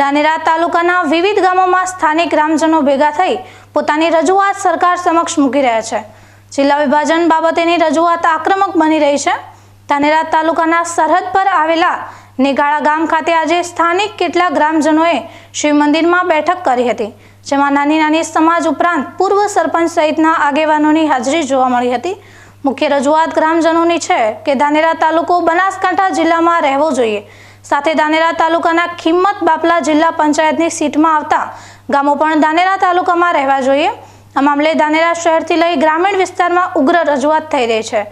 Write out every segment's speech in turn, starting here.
ધાનેરા તાલુકાના વિવિધ ગામોમાં સ્થાનિક ગ્રામજનો ભેગા થઈ પોતાની રજૂઆત સરકાર સમક્ષ મૂકી રહ્યા છે. જિલ્લા વિભાજન બાબતેની રજૂઆત આક્રમક બની રહી છે. ધાનેરા તાલુકાના સરહદ પર આવેલા નેગાળા ગામ ખાતે આજે સ્થાનિક કેટલાક ગ્રામજનોએ શિવ મંદિરમાં બેઠક કરી હતી, જેમાં નાની નાની સમાજ ઉપરાંત પૂર્વ સરપંચ સહિતના આગેવાનોની હાજરી જોવા મળી હતી. મુખ્ય રજૂઆત ગ્રામજનોની છે કે ધાનેરા તાલુકો બનાસકાંઠા જિલ્લામાં રહેવો જોઈએ. સાથે ધાનેરા તાલુકાના કિંમત બાપલા જિલ્લા પંચાયતની સીટમાં આવતા ગામો પણ ધાનેરા તાલુકામાં રહેવા જોઈએ. આ મામલે ધાનેરા શહેરથી લઈ ગ્રામીણ વિસ્તારમાં ઉગ્ર રજૂઆત થઈ રહી છે.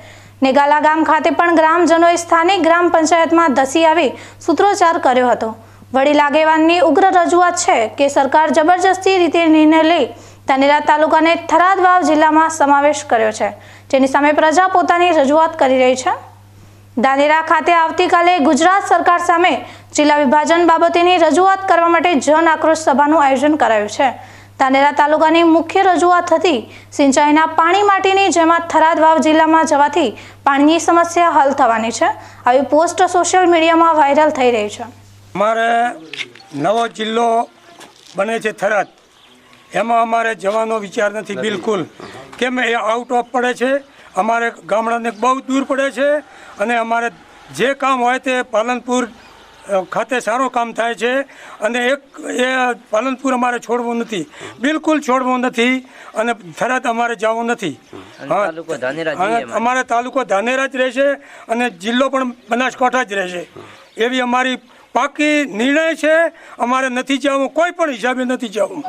નેગાલા ગામ ખાતે પણ ગ્રામજનોએ સ્થાનિક ગ્રામ પંચાયતમાં ધસી આવી સૂત્રોચ્ચાર કર્યો હતો. વડી લાગેવાનની ઉગ્ર રજૂઆત છે કે સરકાર જબરજસ્તી રીતે નિર્ણય લઈ ધાનેરા તાલુકાને થરાદ વાવ જિલ્લામાં સમાવેશ કર્યો છે. જેની સામે પ્રજા પોતાની રજૂઆત કરી રહી છે. ધાનેરા ખાતે આવતીકાલે ગુજરાત સરકાર સામે જિલ્લા વિભાજન બાબતેની રજૂઆત કરવા માટે જન આક્રોશ સભાનું આયોજન કરાયું છે. ધાનેરા તાલુકાની મુખ્ય રજૂઆત હતી સિંચાઈના પાણી માટેની જેમાં થરાદ વાવ જિલ્લામાં જવાથી પાણીની સમસ્યા હલ થવાની છે. આવી પોસ્ટ સોશિયલ મીડિયામાં વાયરલ થઈ રહી છે. અમારે નવો જિલ્લો બને છે થરાદ. એમાં અમારે જવાનો વિચાર નથી બિલકુલ. કેમ એ આઉટ ઓફ પડે છે? અમારે ગામડાને બહુ દૂર પડે છે. અને અમારે જે કામ હોય તે પાલનપુર ખાતે સારું કામ થાય છે. અને એક એ પાલનપુર અમારે છોડવું નથી. બિલકુલ છોડવું નથી અને થરાદ અમારે જવું નથી. અમારે તાલુકો ધાનેરા જ રહેશે અને જિલ્લો પણ બનાસકાંઠા જ રહેશે. એવી અમારી પાકી નિર્ણય છે. અમારે નથી જવું કોઈ પણ હિસાબે નથી જવું.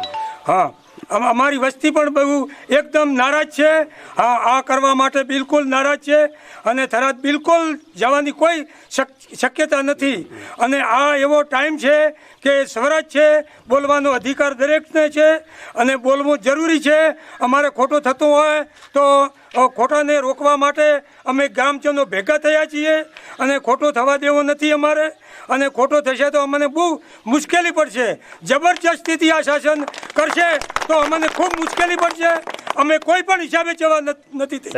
હા. અમારી વસ્તી પણ બહુ એકદમ નારાજ છે. આ આ કરવા માટે બિલકુલ નારાજ છે અને થરાદ બિલકુલ જવાની કોઈ શક્યતા નથી. અને આ એવો ટાઈમ છે કે સ્વરાજ છે, બોલવાનો અધિકાર દરેકને છે અને બોલવું જરૂરી છે. અમારે ખોટું થતું હોય તો ખોટાને રોકવા માટે અમે ગ્રામજનો ભેગા થયા છીએ અને ખોટો થવા દેવો નથી અમારે. અને ખોટો થશે તો અમને બહુ મુશ્કેલી પડશે. જબરજસ્તીથી આ શાસન કરશે તો અમને ખૂબ મુશ્કેલી પડશે. અમે કોઈ પણ હિસાબે જવા નથી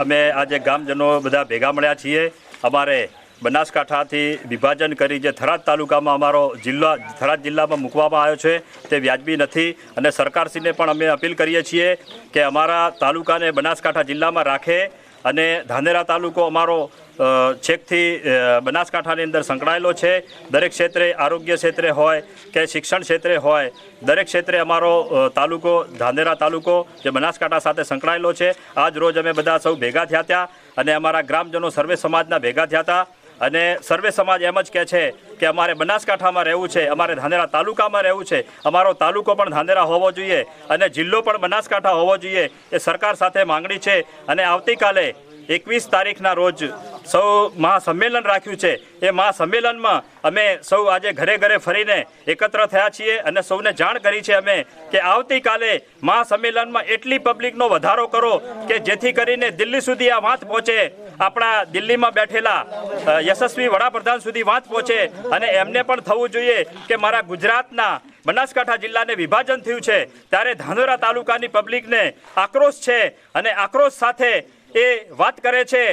અમે આજે ગ્રામજનો બધા ભેગા મળ્યા છીએ. અમારે બનાસકાંઠાથી વિભાજન કરી જે થરાદ તાલુકામાં અમારો જિલ્લા, થરાદ જિલ્લામાં મૂકવામાં આવ્યો છે, તે વ્યાજબી નથી. અને સરકારશ્રીને પણ અમે અપીલ કરીએ છીએ કે અમારા તાલુકાને બનાસકાંઠા જિલ્લામાં રાખે અને ધાનેરા તાલુકો અમારો છેકથી બનાસકાંઠાની અંદર સંકળાયેલો છે. દરેક ક્ષેત્રે આરોગ્ય ક્ષેત્રે હોય કે શિક્ષણ ક્ષેત્રે હોય, દરેક ક્ષેત્રે અમારો તાલુકો, ધાનેરા તાલુકો જે બનાસકાંઠા સાથે સંકળાયેલો છે. આજ રોજ અમે બધા સૌ ભેગા થયા હતા અને અમારા ગ્રામજનો સર્વે સમાજના ભેગા થયા હતા. અને સર્વે સમાજ એમ જ કહે છે કે અમારે બનાસકાંઠામાં રહેવું છે, અમારે ધાનેરા તાલુકામાં રહેવું છે. અમારો તાલુકો પણ ધાનેરા હોવો જોઈએ અને જિલ્લો પણ બનાસકાંઠા હોવો જોઈએ એ સરકાર સાથે માંગણી છે. અને આવતીકાલે એકવીસ તારીખના રોજ સૌ મહાસંમેલન રાખ્યું છે. એ મહાસંમેલનમાં અમે સૌ આજે ઘરે ઘરે ફરીને એકત્ર થયા છીએ અને સૌને જાણ કરી છે અમે કે આવતીકાલે મહાસંમેલનમાં એટલી પબ્લિકનો વધારો કરો કે જેથી કરીને દિલ્હી સુધી આ વાત પહોંચે. આપણા દિલ્હીમાં બેઠેલા યશસ્વી વડાપ્રધાન સુધી વાત પહોંચે અને એમને પણ થવું જોઈએ કે મારા ગુજરાતના બનાસકાંઠા જિલ્લાને વિભાજન થયું છે. ત્યારે ધાનેરા તાલુકાની પબ્લિકને આક્રોશ છે અને આક્રોશ સાથે એ વાત કરે છે.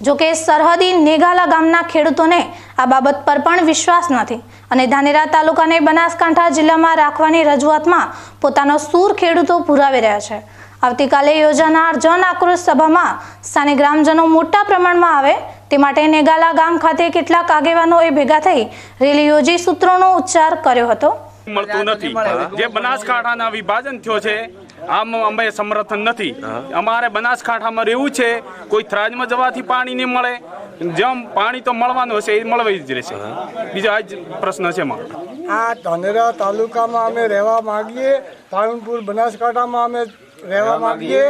જોકે સરહદી નેગાલા ગામના ખેડૂતોને આ બાબત પર પણ વિશ્વાસ નથી અને ધાનેરા તાલુકાને બનાસકાંઠા જિલ્લામાં રાખવાની રજૂઆતમાં પોતાનો સૂર ખેડૂતો પુરાવી રહ્યા છે. આવતીકાલે યોજાનાર જન આક્રોશ સભામાં સ્થાનિક ગ્રામજનો મોટા પ્રમાણમાં આવે તે માટે નેગાલા ગામ ખાતે કેટલાક આગેવાનોએ ભેગા થઈ રેલી યોજી સૂત્રોનો ઉચ્ચાર કર્યો હતો. મળતું નથી. જે બનાસકાંઠાના વિભાજન થયો છે આમ અમે સમર્થન નથી. અમારે બનાસકાંઠામાં રહેવું છે કોઈ થરાજમાં જવાથી પાણી નહીં મળે. જેમ પાણી તો મળવાનું હશે એ મળવાઈ જ રહેશે. બીજો આ જ પ્રશ્ન છે મારો આ ધાનેરા તાલુકામાં અમે રહેવા માંગીએ. પાલનપુર બનાસકાંઠામાં અમે રહેવા માંગીએ.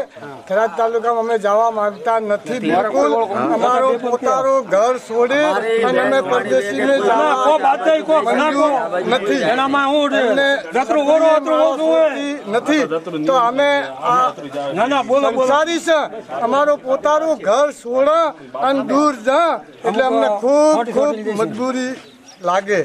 થરાદ તાલુકામાં અમે જવા માંગતા નથી. બિલકુલ અમારો પોતાનો ઘર છોડે અને અમે મંજૂર નથી. અમને નથી. તો અમે આ ના ના બોલો બોલો. સંસારી છે. અમારો પોતાનું ઘર છોડ અને દૂર જા. એટલે અમને ખૂબ ખૂબ મજબૂરી લાગે.